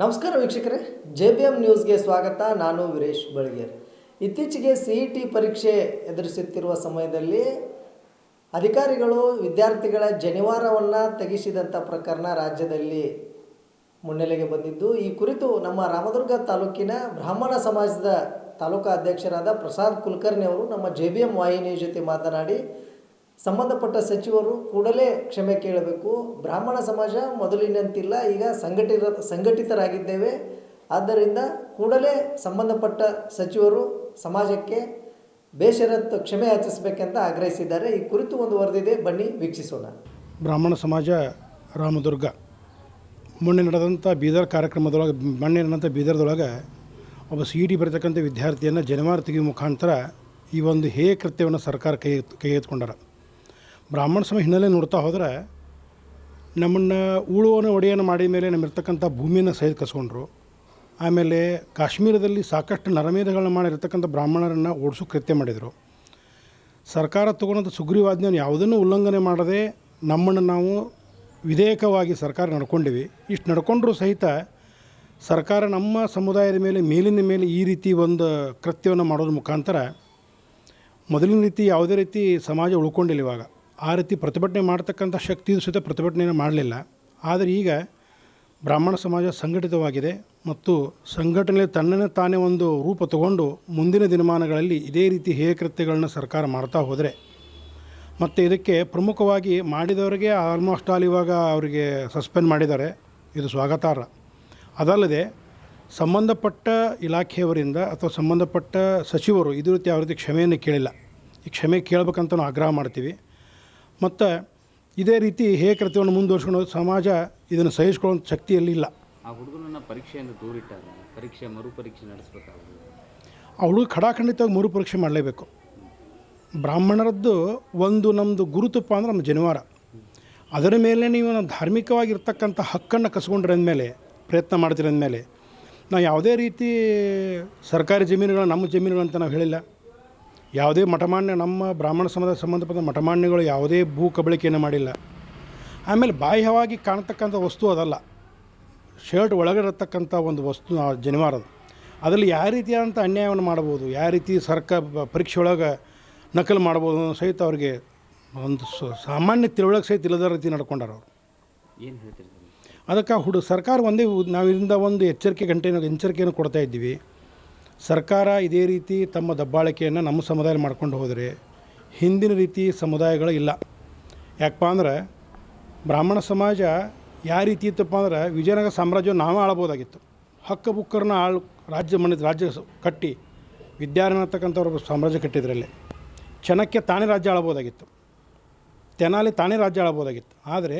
ನಮಸ್ಕಾರ ವೀಕ್ಷಕರೇ, J B M ನ್ಯೂಸ್ಗೆ ಸ್ವಾಗತ. ನಾನು ವೀರೇಶ್ ಬಳಗೇರ್. ಇತ್ತೀಚೆಗೆ ಸಿ ಇ ಟಿ ಪರೀಕ್ಷೆ ಎದುರಿಸುತ್ತಿರುವ ಸಮಯದಲ್ಲಿ ಅಧಿಕಾರಿಗಳು ವಿದ್ಯಾರ್ಥಿಗಳ ಜನಿವಾರವನ್ನು ತೆಗೆಸಿದಂಥ ಪ್ರಕರಣ ರಾಜ್ಯದಲ್ಲಿ ಮುನ್ನೆಲೆಗೆ ಬಂದಿದ್ದು, ಈ ಕುರಿತು ನಮ್ಮ ರಾಮದುರ್ಗ ತಾಲೂಕಿನ ಬ್ರಾಹ್ಮಣ ಸಮಾಜದ ತಾಲೂಕಾ ಅಧ್ಯಕ್ಷರಾದ ಪ್ರಸಾದ್ ಕುಲಕರ್ಣಿ ಅವರು ನಮ್ಮ ಜೆ ಬಿ ಎಂ ವಾಹಿನಿಯ ಜೊತೆ ಮಾತನಾಡಿ ಸಂಬಂಧಪಟ್ಟ ಸಚಿವರು ಕೂಡಲೇ ಕ್ಷಮೆ ಕೇಳಬೇಕು. ಬ್ರಾಹ್ಮಣ ಸಮಾಜ ಮೊದಲಿನಂತಿಲ್ಲ, ಈಗ ಸಂಘಟಿತ ಸಂಘಟಿತರಾಗಿದ್ದೇವೆ. ಆದ್ದರಿಂದ ಕೂಡಲೇ ಸಂಬಂಧಪಟ್ಟ ಸಚಿವರು ಸಮಾಜಕ್ಕೆ ಬೇಷರತ್ತು ಕ್ಷಮೆ ಯಾಚಿಸಬೇಕೆಂತ ಆಗ್ರಹಿಸಿದ್ದಾರೆ. ಈ ಕುರಿತು ಒಂದು ವರದಿದೆ, ಬನ್ನಿ ವೀಕ್ಷಿಸೋಣ. ಬ್ರಾಹ್ಮಣ ಸಮಾಜ, ರಾಮದುರ್ಗ. ಮೊನ್ನೆ ನಡೆದಂಥ ಬೀದರ್ ಕಾರ್ಯಕ್ರಮದೊಳಗೆ, ಮೊನ್ನೆ ನಡೆದಂಥ ಬೀದರ್ದೊಳಗೆ ಒಬ್ಬ ಸಿ ಇ ಟಿ ಬರತಕ್ಕಂಥ ವಿದ್ಯಾರ್ಥಿಯನ್ನು ಜನವಾರ ತೆಗೆಯುವ ಮುಖಾಂತರ ಈ ಒಂದು ಹೇ ಕೃತ್ಯವನ್ನು ಸರ್ಕಾರ ಕೈ ಕೈಗೆತ್ಕೊಂಡಾರ ಬ್ರಾಹ್ಮಣ ಸಮಯ ಹಿನ್ನೆಲೆ ನೋಡ್ತಾ ಹೋದರೆ ನಮ್ಮನ್ನು ಉಳುವನ ಒಡೆಯನ್ನು ಮಾಡಿದ ಮೇಲೆ ನಮ್ಮಿರ್ತಕ್ಕಂಥ ಭೂಮಿಯನ್ನು ಸಹಿತ ಕಸ್ಕೊಂಡ್ರು. ಆಮೇಲೆ ಕಾಶ್ಮೀರದಲ್ಲಿ ಸಾಕಷ್ಟು ನರಮೇಧಗಳನ್ನ ಮಾಡಿರ್ತಕ್ಕಂಥ ಬ್ರಾಹ್ಮಣರನ್ನು ಓಡಿಸೋ ಕೃತ್ಯ ಮಾಡಿದರು. ಸರ್ಕಾರ ತಗೊಂಡಂಥ ಸುಗ್ರೀವಾಜ್ಞೆಯನ್ನು ಯಾವುದನ್ನು ಉಲ್ಲಂಘನೆ ಮಾಡದೆ ನಮ್ಮನ್ನು ನಾವು ವಿಧೇಯಕವಾಗಿ ಸರ್ಕಾರ ನಡ್ಕೊಂಡಿವಿ. ಇಷ್ಟು ನಡ್ಕೊಂಡ್ರೂ ಸಹಿತ ಸರ್ಕಾರ ನಮ್ಮ ಸಮುದಾಯದ ಮೇಲೆ, ಮೇಲಿನ ಮೇಲೆ ಈ ರೀತಿ ಒಂದು ಕೃತ್ಯವನ್ನು ಮಾಡೋದ್ರ ಮುಖಾಂತರ ಮೊದಲಿನ ರೀತಿ ಯಾವುದೇ ರೀತಿ ಸಮಾಜ ಉಳ್ಕೊಂಡಿಲ್ಲ ಇವಾಗ. ಆ ರೀತಿ ಪ್ರತಿಭಟನೆ ಮಾಡ್ತಕ್ಕಂಥ ಶಕ್ತಿಯು ಸಹಿತ ಪ್ರತಿಭಟನೆಯನ್ನು ಮಾಡಲಿಲ್ಲ. ಆದರೆ ಈಗ ಬ್ರಾಹ್ಮಣ ಸಮಾಜ ಸಂಘಟಿತವಾಗಿದೆ ಮತ್ತು ಸಂಘಟನೆ ತನ್ನನ್ನೇ ತಾನೇ ಒಂದು ರೂಪ ತಗೊಂಡು ಮುಂದಿನ ದಿನಮಾನಗಳಲ್ಲಿ ಇದೇ ರೀತಿ ಹೇಯ ಕೃತ್ಯಗಳನ್ನ ಸರ್ಕಾರ ಮಾಡ್ತಾ ಹೋದರೆ, ಮತ್ತು ಇದಕ್ಕೆ ಪ್ರಮುಖವಾಗಿ ಮಾಡಿದವರಿಗೆ ಆಲ್ಮೋಸ್ಟ್ ಆಲ್ ಇವಾಗ ಅವರಿಗೆ ಸಸ್ಪೆಂಡ್ ಮಾಡಿದ್ದಾರೆ. ಇದು ಸ್ವಾಗತಾರ್ಹ. ಅದಲ್ಲದೆ ಸಂಬಂಧಪಟ್ಟ ಇಲಾಖೆಯವರಿಂದ ಅಥವಾ ಸಂಬಂಧಪಟ್ಟ ಸಚಿವರು ಇದೇ ರೀತಿ ಯಾವ ರೀತಿ ಕ್ಷಮೆಯನ್ನು ಕೇಳಿಲ್ಲ. ಈ ಕ್ಷಮೆ ಕೇಳಬೇಕಂತ ನಾವು ಆಗ್ರಹ ಮಾಡ್ತೀವಿ. ಮತ್ತು ಇದೇ ರೀತಿ ಹೇಗೆ ಕೃತ್ಯವನ್ನು ಮುಂದುವರ್ಸ್ಕೊಂಡು ಸಮಾಜ ಇದನ್ನು ಸಹಿಸ್ಕೊಳ್ಳೋ ಶಕ್ತಿಯಲ್ಲಿ ಇಲ್ಲ. ಆ ಹುಡುಗನನ್ನು ಪರೀಕ್ಷೆಯಿಂದ ದೂರಿಟ್ಟಾಗ ಪರೀಕ್ಷೆ ಮರುಪರೀಕ್ಷೆ ನಡೆಸಬೇಕಾಗುತ್ತೆ ಆ ಹುಡುಗ ಖಡಾಖಂಡಿತವಾಗಿ ಮರುಪರೀಕ್ಷೆ ಮಾಡಲೇಬೇಕು. ಬ್ರಾಹ್ಮಣರದ್ದು ಒಂದು ನಮ್ಮದು ಗುರುತುಪ್ಪ ಅಂದ್ರೆ ನಮ್ಮ ಜನಿವಾರ. ಅದರ ಮೇಲೆ ನೀವು ನಾವು ಧಾರ್ಮಿಕವಾಗಿರ್ತಕ್ಕಂಥ ಹಕ್ಕನ್ನು ಕಸ್ಕೊಂಡ್ರೆ ಅಂದಮೇಲೆ ಪ್ರಯತ್ನ ಮಾಡ್ತೀರಿ ಅಂದಮೇಲೆ ನಾವು ಯಾವುದೇ ರೀತಿ ಸರ್ಕಾರಿ ಜಮೀನುಗಳು ನಮ್ಮ ಜಮೀನುಗಳು ಅಂತ ನಾವು ಹೇಳಿಲ್ಲ. ಯಾವುದೇ ಮಠಮಾನ್ಯ ನಮ್ಮ ಬ್ರಾಹ್ಮಣ ಸಮಾಜ ಸಂಬಂಧಪಟ್ಟ ಮಠಮಾನ್ಯಗಳು ಯಾವುದೇ ಭೂ ಕಬಳಿಕೆಯನ್ನು ಮಾಡಿಲ್ಲ. ಆಮೇಲೆ ಬಾಹ್ಯವಾಗಿ ಕಾಣ್ತಕ್ಕಂಥ ವಸ್ತು ಅದಲ್ಲ. ಶರ್ಟ್ ಒಳಗಿರತಕ್ಕಂಥ ಒಂದು ವಸ್ತು ಜನಿವಾರದು ಅದರಲ್ಲಿ ಯಾವ ರೀತಿಯಾದಂಥ ಅನ್ಯಾಯವನ್ನು ಮಾಡ್ಬೋದು ಯಾವ ರೀತಿ ಸರ್ಕ ಪರೀಕ್ಷೆ ಒಳಗೆ ನಕಲು ಮಾಡ್ಬೋದು ಅನ್ನೋ ಸಹಿತ ಅವ್ರಿಗೆ ಒಂದು ಸ- ಸಾಮಾನ್ಯ ತಿಳುವಳಿಕೆ ಸಹಿತ ಇಲ್ಲದ ರೀತಿ ನಡ್ಕೊಂಡಾರ ಅವರು. ಏನು ಹೇಳ್ತೀರಿ ಸರ್? ಅದಕ್ಕೆ ಹುಡು ಸರ್ಕಾರ ಒಂದೇ ನಾವು ಇದರಿಂದ ಒಂದು ಎಚ್ಚರಿಕೆ ಗಂಟೆನ ಎಚ್ಚರಿಕೆಯನ್ನು ಕೊಡ್ತಾ ಇದ್ದೀವಿ. ಸರ್ಕಾರ ಇದೇ ರೀತಿ ತಮ್ಮ ದಬ್ಬಾಳಿಕೆಯನ್ನು ನಮ್ಮ ಸಮುದಾಯ ಮಾಡ್ಕೊಂಡು ಹೋದರೆ ಹಿಂದಿನ ರೀತಿ ಸಮುದಾಯಗಳು ಇಲ್ಲ. ಯಾಕಪ್ಪ ಅಂದ್ರೆ ಬ್ರಾಹ್ಮಣ ಸಮಾಜ ಯಾವ ರೀತಿ ಇತ್ತಪ್ಪ ಅಂದ್ರೆ ವಿಜಯನಗರ ಸಾಮ್ರಾಜ್ಯ ನಾವೇ ಆಳ್ಬೋದಾಗಿತ್ತು. ಹಕ್ಕ ಬುಕ್ಕರನ್ನ ಆಳ್ ರಾಜ್ಯ ಮನೆ ರಾಜ್ಯ ಕಟ್ಟಿ ವಿದ್ಯಾರಣ್ಯ ಅಂತಕ್ಕಂಥವ್ರ ಸಾಮ್ರಾಜ್ಯ ಕಟ್ಟಿದ್ರಲ್ಲಿ. ಚೆನ್ನಕ್ಕೆ ತಾನೇ ರಾಜ್ಯ ಆಳ್ಬೋದಾಗಿತ್ತು. ತೆನಾಲಿ ತಾನೇ ರಾಜ್ಯ ಆಳ್ಬೋದಾಗಿತ್ತು. ಆದರೆ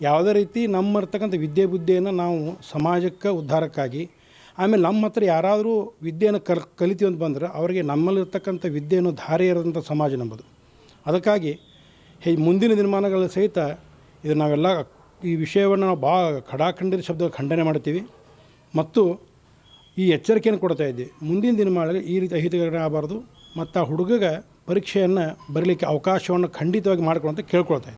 ಯಾವುದೇ ರೀತಿ ನಮ್ಮ ಇರ್ತಕ್ಕಂಥ ವಿದ್ಯೆ ಬುದ್ಧಿಯನ್ನು ನಾವು ಸಮಾಜಕ್ಕೆ ಉದ್ಧಾರಕ್ಕಾಗಿ ಆಮೇಲೆ ನಮ್ಮ ಹತ್ರ ಯಾರಾದರೂ ವಿದ್ಯೆಯನ್ನು ಕಲ್, ಕಲಿತೀವಿ ಅಂತ ಬಂದ್ರೆ ಅವರಿಗೆ ನಮ್ಮಲ್ಲಿರ್ತಕ್ಕಂಥ ವಿದ್ಯೆಯನ್ನು ಧಾರೆ ಇರೋದಂಥ ಸಮಾಜ ನಂಬುದು. ಅದಕ್ಕಾಗಿ ಹೇ, ಮುಂದಿನ ದಿನಮಾನಗಳಲ್ಲಿ ಸಹಿತ ಇದು ನಾವೆಲ್ಲ ಈ ವಿಷಯವನ್ನು ನಾವು ಭಾಳ ಖಡಾಖಂಡಿತ ಶಬ್ದ ಖಂಡನೆ ಮಾಡ್ತೀವಿ. ಮತ್ತು ಈ ಎಚ್ಚರಿಕೆಯನ್ನು ಕೊಡ್ತಾ ಇದ್ದೀವಿ ಮುಂದಿನ ದಿನಮಾನಗಳಲ್ಲಿ ಈ ರೀತಿ ಅಹಿತಕರ ಆಗಬಾರ್ದು. ಮತ್ತು ಆ ಹುಡುಗಗೆ ಪರೀಕ್ಷೆಯನ್ನು ಬರಲಿಕ್ಕೆ ಅವಕಾಶವನ್ನು ಖಂಡಿತವಾಗಿ ಮಾಡಿಕೊಡಂತ ಕೇಳ್ಕೊಳ್ತಾ